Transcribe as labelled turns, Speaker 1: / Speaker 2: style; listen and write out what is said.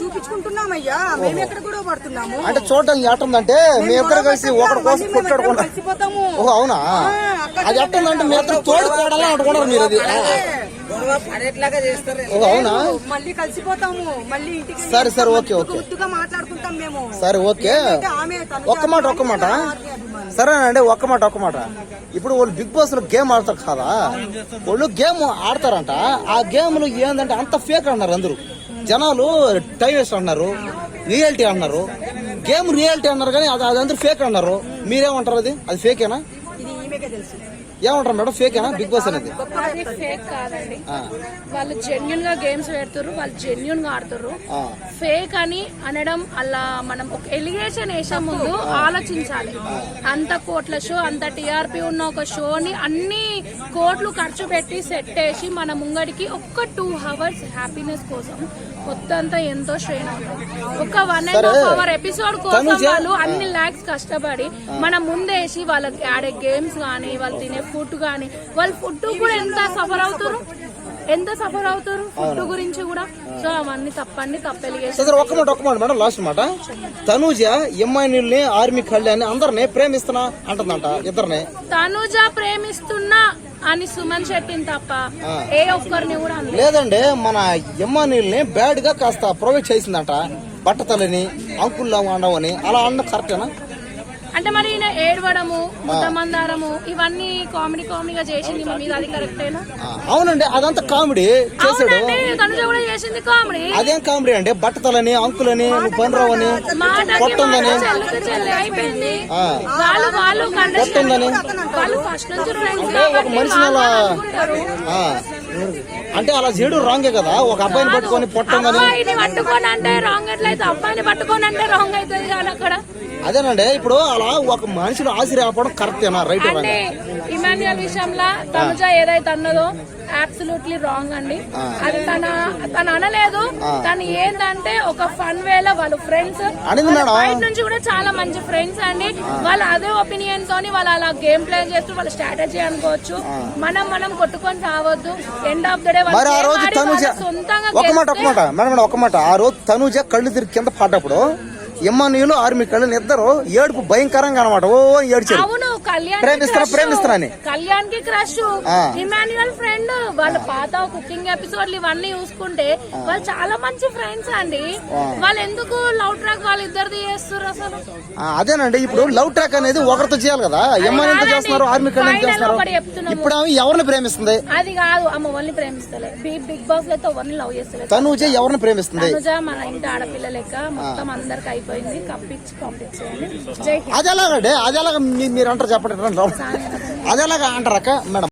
Speaker 1: చూపించుకుంటున్నామయ్యా. మేము ఎక్కడ గొడవ పడుతున్నాము?
Speaker 2: అంటే చూడడానికి ఎట్టుందంటే మీ ఇద్దరు కలిసి ఒకటి కోసం
Speaker 1: కలిసిపోతాము.
Speaker 2: ఓ అవునా? అది ఎట్టుందంటే మీ ఇద్దరు తోడుకోవడాలని అనుకున్నారు మీరు అది. ఓ అవునా?
Speaker 1: మళ్ళీ కలిసిపోతాము. మళ్ళీ ఇంటికి
Speaker 2: సరే, సరే, ఓకే, ఓకే.
Speaker 1: మాట్లాడుకుంటాం మేము.
Speaker 2: సరే ఓకే.
Speaker 1: ఏంటంటే ఆమె తను
Speaker 2: ఒక్క మాట ఒక్క మాట. సరేనండి ఒక్క మాట ఒక్క మాట. ఇప్పుడు వాళ్ళు బిగ్ బాస్లో గేమ్ ఆడతారు కదా వాళ్ళు గేమ్ ఆడతారంట. ఆ గేమ్లో ఏంటంటే అంత ఫేక్ అన్నారు అందరూ. జనాలు టైం వేస్ట్ అన్నారు రియాలిటీ అన్నారు గేమ్ రియాలిటీ అన్నారు కానీ అది అదంతా ఫేక్ అన్నారు మీరేమంటారు అది? అది ఫేకేనా ఏమంటారు మేడం? ఫేకేనా? బిగ్ బాస్ అనేది?
Speaker 3: అది ఫేక్ కాదండి. వాళ్ళు జెన్యున్గా గేమ్స్ పెడుతుర్రు వాళ్ళు జెన్యున్గా ఆడుతుర్రు. ఫేక్ అని అనడం అలా మనం ఒక ఎలిగేషన్ వేసే ముందు ఆలోచించాలి. అంత కోట్ల షో అంత టీఆర్పీ ఉన్న ఒక షోని అన్ని కోట్లు ఖర్చు పెట్టి సెట్ వేసి మన ముంగడికి ఒక్క టూ అవర్స్ హ్యాపీనెస్ కోసం మొత్తంతా ఎంతో అవుతుంది ఒక one and half hour episode కోసం వాళ్ళు అన్ని ల్యాక్స్ కష్టపడి మన ముందేసి వాళ్ళకి ఆడే గేమ్స్ కానీ వాళ్ళు తినే ఫుడ్ కానీ వాళ్ళు ఫుడ్ కూడా ఎంత సఫర్ అవుతారు? ఎంత సఫర్ అవుతారు ఫుడ్ గురించి కూడా? సో అవన్నీ తప్పండి తప్పెలిగేసి
Speaker 2: ఒక్క మాట ఒక్క మాట మేడం లాస్ట్ మాట. తనూజ ఎమ్మాయిని ఆర్మీ కళ్యాణ్ అందరినీ ప్రేమిస్తున్నా అంటుందంట ఇద్దరిని.
Speaker 3: తనుజ ప్రేమిస్తున్నా అని సుమన్ శెట్టిని తప్ప ఏ ఒక్కరిని కూడా
Speaker 2: లేదండి మన ఎమ్మానీల్ని బ్యాడ్గా కాస్త ప్రొవైడ్ చేసిందంట బట్టతలని అంకుల్లా ఉండవని అలా అన్న కరెక్టేనా?
Speaker 3: అంటే మరి ఈయన ఏడవడము ముద్దమందారము ఇవన్నీ కామెడీ కామెడీగా చేసింది మీ మీద అది కరెక్టేనా?
Speaker 2: అవునండి అదంతా కామెడీ చేసాడు
Speaker 3: తనుజ కూడా చేసింది కామెడీ.
Speaker 2: అదేం కామెడీ అండి? బట్టతలని అంకులని పనిరావని ఆ.
Speaker 3: వాళ్ళు వాళ్ళు
Speaker 2: పొట్టుందని
Speaker 3: వాళ్ళు ఫస్ట్ నుంచి
Speaker 2: ఒక ఆ, అంటే అలా చేయడం రాంగే కదా? ఒక అబ్బాయిని పట్టుకొని పొట్టుందని
Speaker 3: అబ్బాయిని పట్టుకొని అంటే రాంగ్ ఎట్లయితే? అబ్బాయిని పట్టుకొని అంటే రాంగ్ అవుతుంది కానీ అక్కడ.
Speaker 2: అదేనండి ఇప్పుడు అలా ఒక మనిషిని ఆశీర్వాదపడం కరెక్టేనా రైట్
Speaker 3: అంటే ఇమాన్యుయల్ విషయంలో తనుజ ఏదైతే అన్నదో అబ్సల్యూట్లీ రాంగ్ అండి. అది తన తను అనలేదు తను ఏంటంటే ఒక ఫన్ వేలో వాళ్ళు ఫ్రెండ్స్. బయట నుంచి కూడా చాలా మంచి ఫ్రెండ్స్ అండి. వాళ్ళు అదే ఒపీనియన్ తోని వాళ్ళు అలా గేమ్ ప్లే చేస్తూ వాళ్ళ స్ట్రాటజీ అనుకోవచ్చు. మనం మనం కొట్టుకొని రావద్దు. ఎండ్ ఆఫ్ ద డే
Speaker 2: మరి ఆ రోజు తనుజ
Speaker 3: సొంతంగా
Speaker 2: ఒక మాట ఒక మాట మేడం ఒక మాట. ఆ రోజు తనుజ కళ్ళు తిరిగి కింద పడ్డప్పుడు ఎమ్మనీయులు ఆర్మీ కళ్ళు ఇద్దరు ఏడుపు భయంకరంగా అనమాట. ఓ ఏడ్చారు.
Speaker 3: కళ్యాణ్
Speaker 2: ప్రేమిస్తున్నా, ప్రేమిస్తున్నా అని.
Speaker 3: కళ్యాణ్కి క్రష్
Speaker 2: ఆ.
Speaker 3: ఇమాన్యుయల్ ఫ్రెండ్ వాళ్ళ పాత కుకింగ్ ఎపిసోడ్లు ఇవన్నీ చూసుకుంటే వాళ్ళు చాలా మంచి ఫ్రెండ్స్ అండి. వాళ్ళు ఎందుకు లవ్ ట్రాక్ వాళ్ళు ఇద్దరిది చేస్తారు అసలు
Speaker 2: అదేనండి ఇప్పుడు లవ్ ట్రాక్ అనేది ఒకరితో చేయాలి కదా. ఎమ్మాయితో
Speaker 3: కాదండి.
Speaker 2: చేస్తున్నారు ఆర్మీ
Speaker 3: Final
Speaker 2: చేస్తున్నారు. ఇప్పుడు ఆమె ఎవరిని ప్రేమిస్తుంది?
Speaker 3: అది కాదు అమ్మ వాళ్ళని ప్రేమిస్తలే. బిగ్ బాస్ అయితే ఎవరిని లవ్ చేస్తలేదు.
Speaker 2: తనుజ ఎవరిని ప్రేమిస్తుంది?
Speaker 3: తనుజ మన ఇంటి ఆడపిల్ల లెక్క మొత్తం అందరికి అయిపోయింది. కప్పించి పంపించేయండి.
Speaker 2: అది ఎలాగండి? అది ఎలాగ మీరు అంటారు చెప్పండి అది ఎలాగ అంటారక్క మేడం.